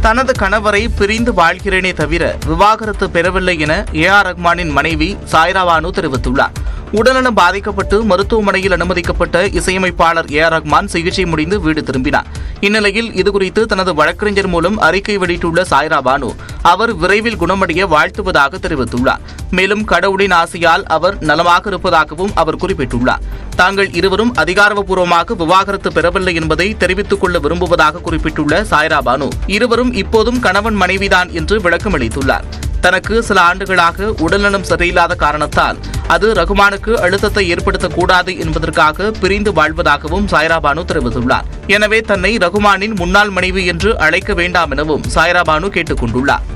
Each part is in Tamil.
தனது கணவரை பிரிந்து வாழ்கிறேனே தவிர விவாகரத்து பெறவில்லை என ஏ ஆர் ரஹ்மானின் மனைவி சாய்ரா பானு தெரிவித்துள்ளார். உடல்நலம் பாதிக்கப்பட்டு மருத்துவமனையில் அனுமதிக்கப்பட்ட இசையமைப்பாளர் ஏ ஆர் ரஹ்மான் சிகிச்சை முடிந்து வீடு திரும்பினார். இந்நிலையில் இதுகுறித்து தனது வழக்கறிஞர் மூலம் அறிக்கை வெளியிட்டுள்ள சாய்ரா பானு அவர் விரைவில் குணமடைய வாழ்த்துவதாக தெரிவித்துள்ளார். மேலும் கடவுளின் ஆசையால் அவர் நலமாக இருப்பதாகவும் அவர் குறிப்பிட்டுள்ளார். தாங்கள் இருவரும் அதிகாரப்பூர்வமாக விவாகரத்து பெறவில்லை என்பதை தெரிவித்துக் கொள்ள விரும்புவதாக குறிப்பிட்டுள்ள சாய்ரா பானு இருவரும் இப்போதும் கணவன் மனைவிதான் என்று விளக்கமளித்துள்ளார். தனக்கு சில ஆண்டுகளாக உடல்நலம் சரியில்லாத காரணத்தால் அது ரகுமானுக்கு அழுத்தத்தை ஏற்படுத்தக்கூடாது என்பதற்காக பிரிந்து வாழ்வதாகவும் சாய்ரா பானு தெரிவித்துள்ளார். எனவே தன்னை ரகுமானின் முன்னாள் மனைவி என்று அழைக்க வேண்டாம் எனவும் சாய்ரா பானு கேட்டுக் கொண்டுள்ளார்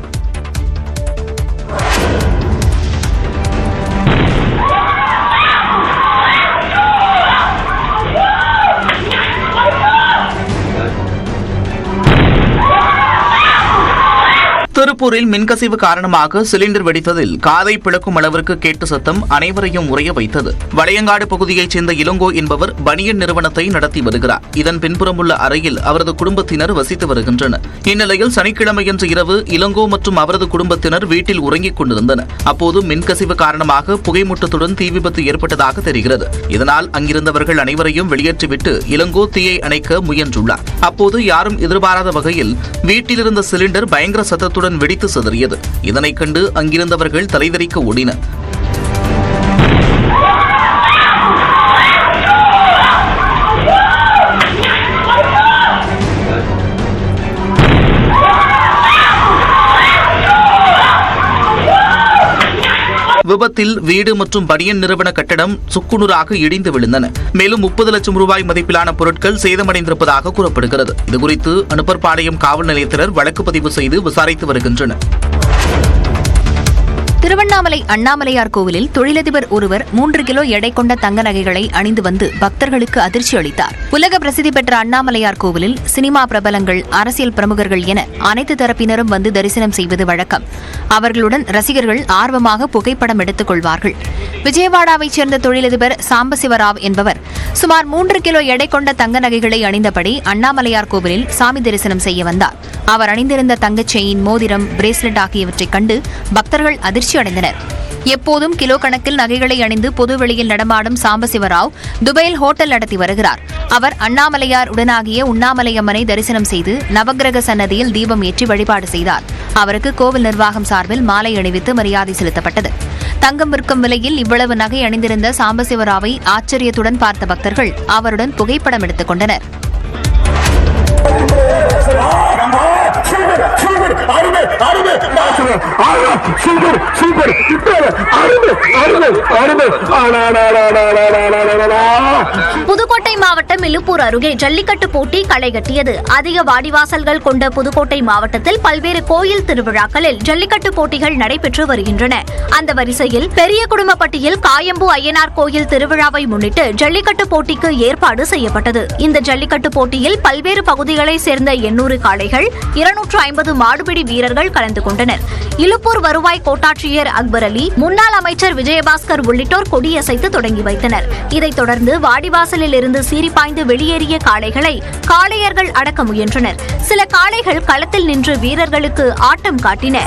திருப்பூரில் மின்கசிவு காரணமாக சிலிண்டர் வெடித்ததில் காதை பிளக்கும் அளவிற்கு கேட்டு சத்தம் அனைவரையும் உறைய வைத்தது. வளையங்காடு பகுதியைச் சேர்ந்த இளங்கோ என்பவர் பனியன் நிறுவனத்தை நடத்தி வருகிறார். இதன் பின்புறம் உள்ள அறையில் அவரது குடும்பத்தினர் வசித்து வருகின்றனர். இந்நிலையில் சனிக்கிழமையன்று இரவு இளங்கோ மற்றும் அவரது குடும்பத்தினர் வீட்டில் உறங்கிக் கொண்டிருந்தனர். அப்போது மின்கசிவு காரணமாக புகைமூட்டத்துடன் தீ விபத்து ஏற்பட்டதாக தெரிகிறது. இதனால் அங்கிருந்தவர்கள் அனைவரையும் வெளியேற்றிவிட்டு இளங்கோ தீயை அணைக்க முயன்றுள்ளார். அப்போது யாரும் எதிர்பாராத வகையில் வீட்டிலிருந்த சிலிண்டர் பயங்கர சத்தத்துடன் வெடித்து சிதறியது. இதனைக் கண்டு அங்கிருந்தவர்கள் தலைதறிக்க ஓடினர். விபத்தில் வீடு மற்றும் பனியன் நிறுவன கட்டடம் சுக்குநூறாக இடிந்து விழுந்தன. மேலும் முப்பது லட்சம் ரூபாய் மதிப்பிலான பொருட்கள் சேதமடைந்திருப்பதாக கூறப்படுகிறது. இதுகுறித்து அனுப்பர்பாளையம் காவல் நிலையத்தினர் வழக்கு பதிவு செய்து விசாரித்து வருகின்றனர். திருவண்ணாமலை அண்ணாமலையார் கோவிலில் தொழிலதிபர் ஒருவர் மூன்று கிலோ எடை கொண்ட தங்க நகைகளை அணிந்து வந்து பக்தர்களுக்கு அதிர்ச்சி அளித்தார். உலக பிரசித்தி பெற்ற அண்ணாமலையார் கோவிலில் சினிமா பிரபலங்கள் அரசியல் பிரமுகர்கள் என அனைத்து தரப்பினரும் வந்து தரிசனம் செய்வது வழக்கம். அவர்களுடன் ரசிகர்கள் ஆர்வமாக புகைப்படம் எடுத்துக் கொள்வார்கள். விஜயவாடாவைச் சேர்ந்த தொழிலதிபர் சாம்பசிவராவ் என்பவர் சுமார் மூன்று கிலோ எடை கொண்ட தங்க நகைகளை அணிந்தபடி அண்ணாமலையார் கோவிலில் சாமி தரிசனம் செய்ய வந்தார். அவர் அணிந்திருந்த தங்கச் செயின் மோதிரம் பிரேஸ்லெட் ஆகியவற்றைக் கண்டு பக்தர்கள் அதிர்ச்சி அடைந்தனர் எப்போதும் கிலோ கணக்கில் நகைகளை அணிந்து பொதுவெளியில் நடமாடும் சாம்பசிவராவ் துபாயில் ஹோட்டல் நடத்தி வருகிறார். அவர் அண்ணாமலையார் உடனாகிய உண்ணாமலையம்மனை தரிசனம் செய்து நவக்கிரக சன்னதியில் தீபம் ஏற்றி வழிபாடு செய்தார். அவருக்கு கோவில் நிர்வாகம் சார்பில் மாலை அணிவித்து மரியாதை செலுத்தப்பட்டது. தங்கம் விற்கும் விலையில் இவ்வளவு நகை அணிந்திருந்த சாம்பசிவராவை ஆச்சரியத்துடன் பார்த்த பக்தர்கள் அவருடன் புகைப்படம் எடுத்துக் கொண்டனர். Super super. புதுக்கோட்டை மாவட்டம் இலுப்பூர் அருகே ஜல்லிக்கட்டு போட்டி களை அதிக வாடிவாசல்கள் கொண்ட புதுக்கோட்டை மாவட்டத்தில் பல்வேறு கோயில் திருவிழாக்களில் ஜல்லிக்கட்டு போட்டிகள் நடைபெற்று வருகின்றன. அந்த வரிசையில் பெரிய குடும்பப்பட்டியில் காயம்பு ஐயனார் கோயில் திருவிழாவை முன்னிட்டு ஜல்லிக்கட்டு போட்டிக்கு ஏற்பாடு செய்யப்பட்டது. இந்த ஜல்லிக்கட்டு போட்டியில் பல்வேறு பகுதிகளை சேர்ந்த எண்ணூறு காளைகள் இருநூற்று ஐம்பது மாடுபிடி வீரர்கள் கலந்து கொண்டனர். இலுப்பூர் வருவாய் கோட்டாட்சியர் அக்பர் அலி முன்னாள் அமைச்சர் விஜயபாஸ்கர் உள்ளிட்டோர் கொடியசைத்து தொடங்கி வைத்தனர். இதைத் தொடர்ந்து வாடிவாசலில் இருந்து சீறிப்பாய்ந்து வெளியேறிய காளைகளை காளையர்கள் அடக்க முயன்றனர். சில காளைகள் களத்தில் நின்று வீரர்களுக்கு ஆட்டம் காட்டின.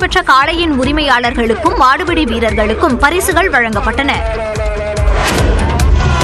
வெற்றி பெற்ற காளையின் உரிமையாளர்களுக்கும் மாடுபிடி வீரர்களுக்கும் பரிசுகள் வழங்கப்பட்டன.